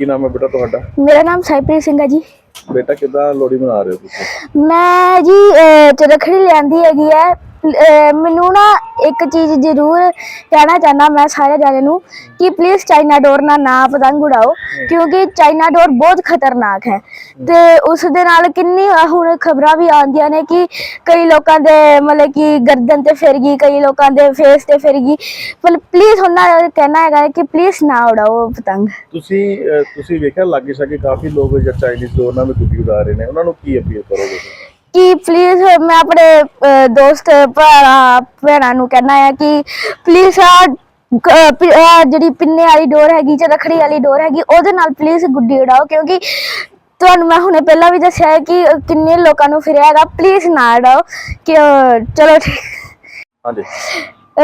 ਕੀ ਨਾਮ ਹੈ ਬੇਟਾ ਤੁਹਾਡਾ? ਮੇਰਾ ਨਾਮ ਸਾਈਪ੍ਰੀਤ ਸਿੰਘ ਹੈ ਜੀ। ਬੇਟਾ ਕਿਦਾਂ ਲੋਹੜੀ ਮਨਾ ਰਹੇ ਹੋ ਤੁਸੀਂ? ਮੈਂ ਜੀ ਅਹ, ਚ ਰੱਖੜੀ ਲਿਆਂਦੀ ਹੈਗੀ ਹੈ ਅਹ, ਮੈਨੂੰ ਨਾ ਇੱਕ ਚੀਜ਼ ਜ਼ਰੂਰ ਕਹਿਣਾ ਚਾਹੁੰਦਾ ਮੈਂ ਸਾਰੇ ਜਣਿਆਂ ਨੂੰ ਕਿ ਪਲੀਜ਼ ਚਾਈਨਾ ਡੋਰ ਨਾਲ ਨਾ ਪਤੰਗ ਉਡਾਓ ਕਿਉਂਕਿ ਚਾਈਨਾ ਡੋਰ ਬਹੁਤ ਖਤਰਨਾਕ ਹੈ। ਤੇ ਉਸ ਦੇ ਨਾਲ ਕਿੰਨੀ ਹੁਣ ਖਬਰਾਂ ਵੀ ਆਉਂਦੀਆਂ ਨੇ ਕਿ ਕਈ ਲੋਕਾਂ ਦੇ ਮਤਲਬ ਕਿ ਗਰਦਨ ਤੇ ਫਿਰ ਗਈ ਕਈ ਲੋਕਾਂ ਦੇ ਫੇਸ ਤੇ ਫਿਰ ਗਈ। ਪਰ ਪਲੀਜ਼ ਉਹਨਾਂ ਦਾ ਕਹਿਣਾ ਹੈਗਾ ਕਿ ਪਲੀਜ਼ ਨਾ ਉਡਾਓ ਪਤੰਗ। ਤੁਸੀਂ ਅਹ, ਤੁਸੀਂ ਵੇਖਿਆ ਲਾਗੇ ਛਾਗੇ ਕਾਫੀ ਲੋਕ ਜਿਹੜਾ ਚਾਈਨੀਜ਼ ਡੋਰ ਨਾਲ ਵੀ ਗੁੱਡੀ ਉਡਾ ਰਹੇ ਨੇ। ਉਹਨਾਂ ਨੂੰ ਕੀ ਅਪੀਲ ਕਰੋਗੇ? ਤੁਸੀਂ? ਕਿ ਪਲੀਜ਼ ਮੈਂ ਆਪਣੇ ਅਹ, ਦੋਸਤ ਭਰਾ ਭੈਣਾਂ ਨੂੰ ਕਹਿਣਾ ਹੈ ਕਿ ਪਲੀਜ਼ ਆ ਜਿਹੜੀ ਪਿੰਨੇ ਵਾਲੀ ਡੋਰ ਹੈਗੀ ਜਾਂ ਰੱਖੜੀ ਵਾਲੀ ਡੋਰ ਹੈਗੀ ਉਹਦੇ ਨਾਲ ਪਲੀਜ਼ ਗੁੱਡੀ ਉਡਾਓ ਕਿਉਂਕਿ ਤੁਹਾਨੂੰ ਮੈਂ ਹੁਣੇ ਪਹਿਲਾਂ ਵੀ ਦੱਸਿਆ ਹੈ ਕਿ ਕਿੰਨੇ ਲੋਕਾਂ ਨੂੰ ਫਿਰਿਆ ਹੈਗਾ ਪਲੀਜ਼ ਨਾ ਉਡਾਓ ਕਿ ਅਹ, ਚਲੋ ਠੀਕ। ਹਾਂਜੀ।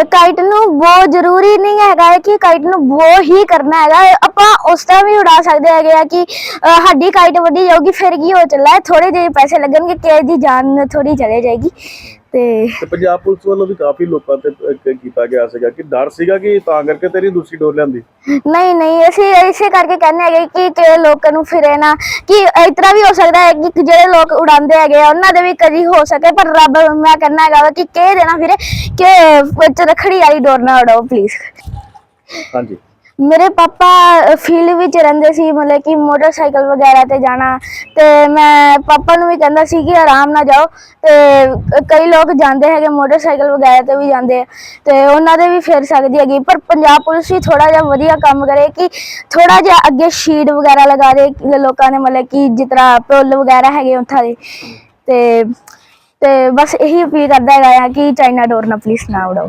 ਕਾਈਟ ਨੂੰ ਬਹੁਤ ਜ਼ਰੂਰੀ ਨਹੀਂ ਹੈਗਾ ਕਿ ਕਾਈਟ ਨੂੰ ਬੋ ਹੀ ਕਰਨਾ ਹੈਗਾ ਆਪਾਂ ਉਸ ਤਰ੍ਹਾਂ ਵੀ ਉਡਾ ਸਕਦੇ ਹੈਗੇ ਆ ਕਿ ਸਾਡੀ ਕਾਈਟ ਵੱਡੀ ਜਾਊਗੀ, ਫਿਰ ਕੀ ਹੋ ਚੱਲਾ ਥੋੜੇ ਜਿਹੇ ਪੈਸੇ ਲੱਗਣਗੇ ਕਿ ਦੀ ਜਾਨ ਥੋੜੀ ਚਲੇ ਜਾਏਗੀ। ਤੇ ਤੇ ਪੰਜਾਬ ਪੁਲਿਸ ਵੱਲੋਂ ਵੀ ਕਾਫੀ ਲੋਕਾਂ ਤੇ ਅਹ, ਕੀਤਾ ਗਿਆ ਸੀਗਾ ਕਿ ਡਰ ਸੀਗਾ ਕਿ ਤਾਂ ਕਰਕੇ ਤੇਰੀ ਦੂਸਰੀ ਡੋਰ ਲਿਆਂਦੀ? ਨਹੀਂ ਨਹੀਂ ਅਸੀਂ ਇਸੇ ਕਰਕੇ ਕਹਿੰਦੇ ਹੈਗੇ ਕਿ ਕਿ ਲੋਕਾਂ ਨੂੰ ਫਿਰੇ ਨਾ ਕਿ ਇਸ ਤਰ੍ਹਾਂ ਵੀ ਹੋ ਸਕਦਾ ਹੈ ਕਿ ਜਿਹੜੇ ਲੋਕ ਉਡਾਉਂਦੇ ਹੈਗੇ ਆ ਉਹਨਾਂ ਦੇ ਵੀ ਕਦੀ ਹੋ ਸਕੇ ਪਰ ਰੱਬ ਮੈਂ ਕਹਿੰਦਾ ਹੈਗਾ ਵਾ ਕਿ ਕਹਿ ਦੇਣਾ ਫਿਰੇ ਕਿ ਰੱਖੜੀ ਵਾਲੀ ਡੋਰ ਨਾ ਉਡਾਓ ਪਲੀਜ਼ ਹਾਂਜੀ। ਮੇਰੇ ਪਾਪਾ ਫੀਲਡ ਵਿੱਚ ਰਹਿੰਦੇ ਸੀ, ਮਤਲਬ ਕਿ ਮੋਟਰਸਾਈਕਲ ਵਗੈਰਾ ਤੇ ਜਾਣਾ। ਤੇ ਮੈਂ ਪਾਪਾ ਨੂੰ ਵੀ ਕਹਿੰਦਾ ਸੀ ਕਿ ਆਰਾਮ ਨਾਲ ਜਾਓ। ਤੇ ਕਈ ਲੋਕ ਜਾਂਦੇ ਹੈਗੇ ਮੋਟਰਸਾਈਕਲ ਵਗੈਰਾ ਤੇ ਵੀ ਜਾਂਦੇ ਆ। ਤੇ ਉਹਨਾਂ ਦੇ ਵੀ ਫਿਰ ਸਕਦੀ ਹੈਗੀ। ਪਰ ਪੰਜਾਬ ਪੁਲਿਸ ਵੀ ਥੋੜਾ ਜਿਹਾ ਵਧੀਆ ਕੰਮ ਕਰੇ ਕਿ ਥੋੜਾ ਜਿਹਾ ਅੱਗੇ ਸ਼ੀਟ ਵਗੈਰਾ ਲਗਾ ਦੇ ਲੋਕਾਂ ਨੇ, ਮਤਲਬ ਕਿ ਜਿਸ ਤਰ੍ਹਾਂ ਪੁੱਲ ਵਗੈਰਾ ਹੈਗੇ ਉੱਥਾਂ ਦੇ। ਤੇ ਤੇ ਬਸ ਇਹੀ ਅਪੀਲ ਕਰਦਾ ਹੈਗਾ ਆ ਕਿ ਚਾਈਨਾ ਡੋਰ ਨਾ ਪਲੀਜ਼ ਨਾ ਉਡਾਓ।